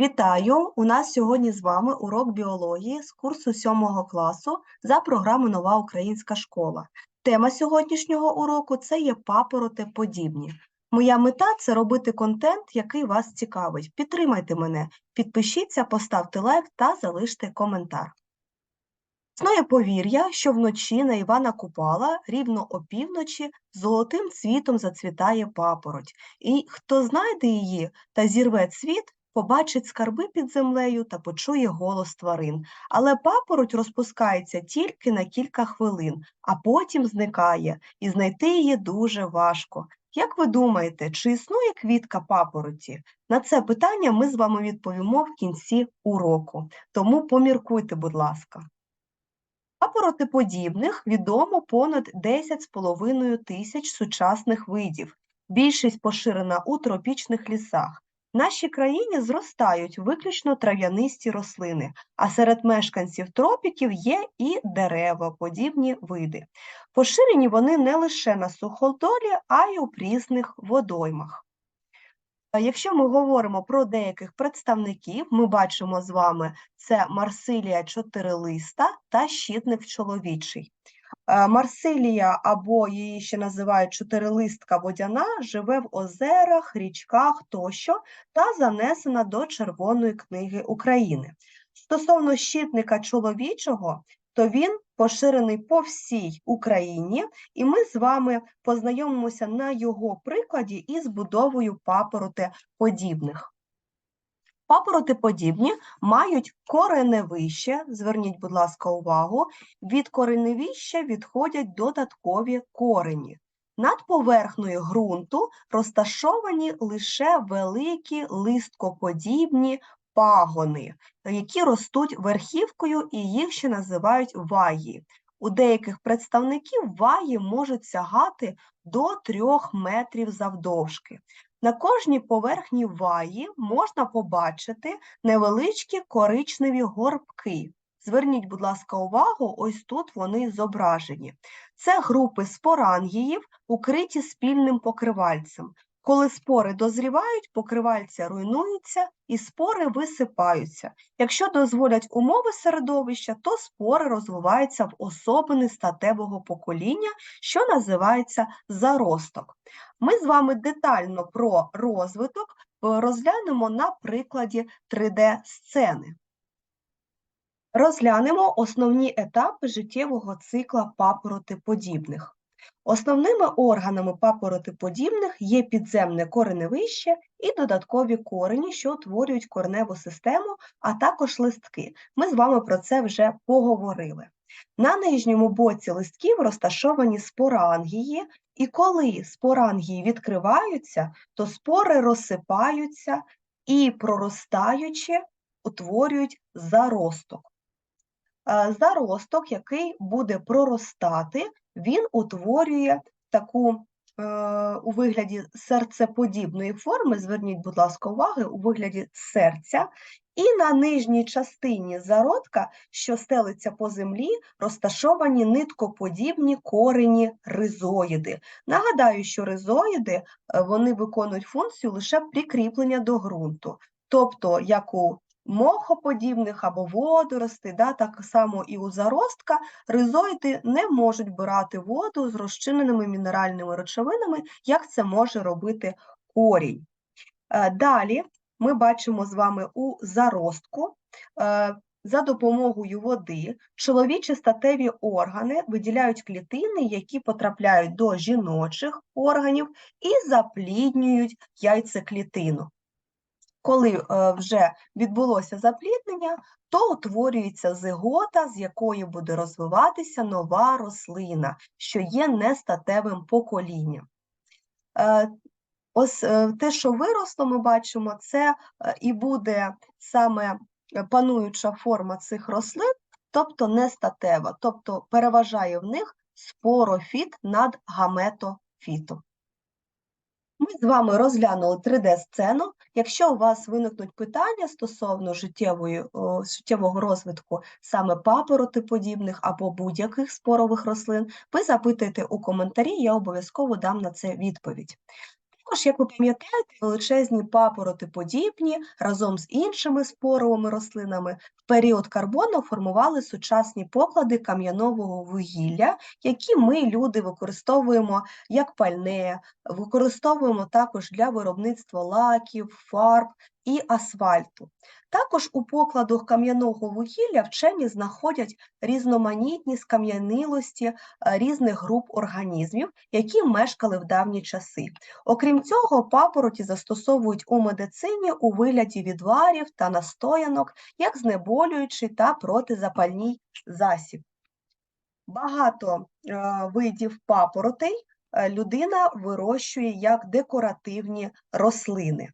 Вітаю! У нас сьогодні з вами урок біології з курсу 7 класу за програмою Нова Українська школа. Тема сьогоднішнього уроку це є папороти подібні. Моя мета це робити контент, який вас цікавить. Підтримайте мене, підпишіться, поставте лайк та залиште коментар. Існує повір'я, що вночі на Івана Купала рівно опівночі золотим цвітом зацвітає папороть, і хто знайде її та зірве цвіт, побачить скарби під землею та почує голос тварин. Але папороть розпускається тільки на кілька хвилин, а потім зникає, і знайти її дуже важко. Як ви думаєте, чи існує квітка папороті? На це питання ми з вами відповімо в кінці уроку, тому поміркуйте, будь ласка. Папоротиподібних відомо понад 10,5 тисяч сучасних видів. Більшість поширена у тропічних лісах. В нашій країні зростають виключно трав'янисті рослини, а серед мешканців тропіків є і деревоподібні види. Поширені вони не лише на суходолі, а й у прісних водоймах. Якщо ми говоримо про деяких представників, ми бачимо з вами це Марсилія чотирилиста та щитник чоловічий. Е, Марсилія або її ще називають чотирилистка водяна, живе в озерах, річках тощо та занесена до Червоної книги України. Стосовно щитника чоловічого, то він поширений по всій Україні, і ми з вами познайомимося на його прикладі із будовою папоротеподібних. Папоротиподібні мають кореневище, зверніть, будь ласка, увагу, від кореневища відходять додаткові корені. Над поверхнею ґрунту розташовані лише великі листкоподібні пагони, які ростуть верхівкою і їх ще називають ваї. У деяких представників ваї можуть сягати до 3 метрів завдовжки. На кожній поверхні ваї можна побачити невеличкі коричневі горбки. Зверніть, будь ласка, увагу, ось тут вони зображені. Це групи спорангіїв, укриті спільним покривальцем. Коли спори дозрівають, покривальця руйнуються і спори висипаються. Якщо дозволять умови середовища, то спори розвиваються в особини статевого покоління, що називається заросток. Ми з вами детально про розвиток е, розглянемо на прикладі 3D-сцени. Розглянемо основні етапи життєвого цикла папоротиподібних. Основними органами папоротиподібних є підземне кореневище і додаткові корені, що утворюють кореневу систему, а також листки. Ми з вами про це вже поговорили. На нижньому боці листків розташовані спорангії, і коли спорангії відкриваються, то спори розсипаються і, проростаючи, утворюють заросток. Е, заросток, який буде проростати, він утворює таку е, у вигляді серцеподібної форми, зверніть, будь ласка, уваги, у вигляді серця, і на нижній частині зародка, що стелиться по землі, розташовані ниткоподібні корені ризоїди. Нагадаю, що ризоїди е, вони виконують функцію лише прикріплення до ґрунту. Тобто, як у мохоподібних або водоростей, да, так само і у заростка, ризоїди не можуть брати воду з розчиненими мінеральними речовинами, як це може робити корінь. Е, далі ми бачимо з вами у заростку. е, За допомогою води чоловічі статеві органи виділяють клітини, які потрапляють до жіночих органів і запліднюють яйцеклітину. Коли е, вже відбулося запліднення, то утворюється зигота, з якої буде розвиватися нова рослина, що є нестатевим поколінням. Е, Ось е, те, що виросло, ми бачимо, це і буде саме пануюча форма цих рослин, тобто нестатева, тобто переважає в них спорофіт над гаметофітом. Ми з вами розглянули 3D-сцену. Якщо у вас виникнуть питання стосовно життєвої, о, життєвого розвитку саме папоротиподібних або будь-яких спорових рослин, ви запитуєте у коментарі, я обов'язково дам на це відповідь. Також, як ви пам'ятаєте, величезні папоротиподібні разом з іншими споровими рослинами в період карбону формували сучасні поклади кам'янового вугілля, які ми, люди, використовуємо як пальне, використовуємо також для виробництва лаків, фарб і асфальту. Також у покладах кам'яного вугілля вчені знаходять різноманітні скам'янилості е, різних груп організмів, які мешкали в давні часи. Окрім цього, папороті застосовують у медицині у вигляді відварів та настоянок як знеболюючий та протизапальний засіб. Багато е, видів папоротей е, людина вирощує як декоративні рослини.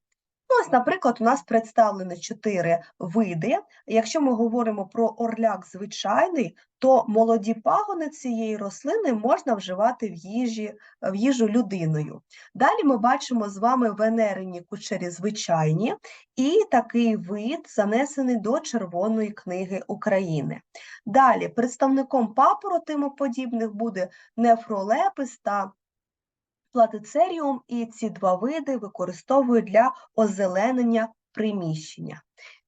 Ну, ось, наприклад, у нас представлені чотири види. Якщо ми говоримо про орляк звичайний, то молоді пагони цієї рослини можна вживати в, їжі, в їжу людиною. Далі ми бачимо з вами венерені кучері звичайні, і такий вид занесений до Червоної книги України. Далі представником папоротимоподібних буде нефролепис та платицеріум, і ці два види використовують для озеленення приміщення.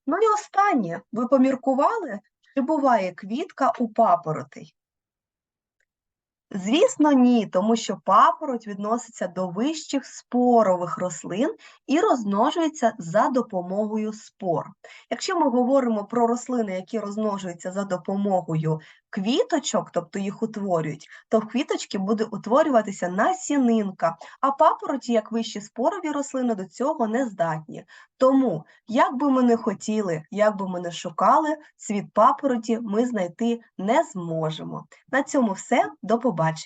Ну і останнє, ви поміркували, чи буває квітка у папоротей? Звісно, ні, тому що папороть відноситься до вищих спорових рослин і розмножується за допомогою спор. Якщо ми говоримо про рослини, які розмножуються за допомогою квіточок, тобто їх утворюють, то в квіточки буде утворюватися насінинка, а папороті, як вищі спорові рослини, до цього не здатні. Тому, як би ми не хотіли, як би ми не шукали, світ папороті ми знайти не зможемо. На цьому все, до побачення.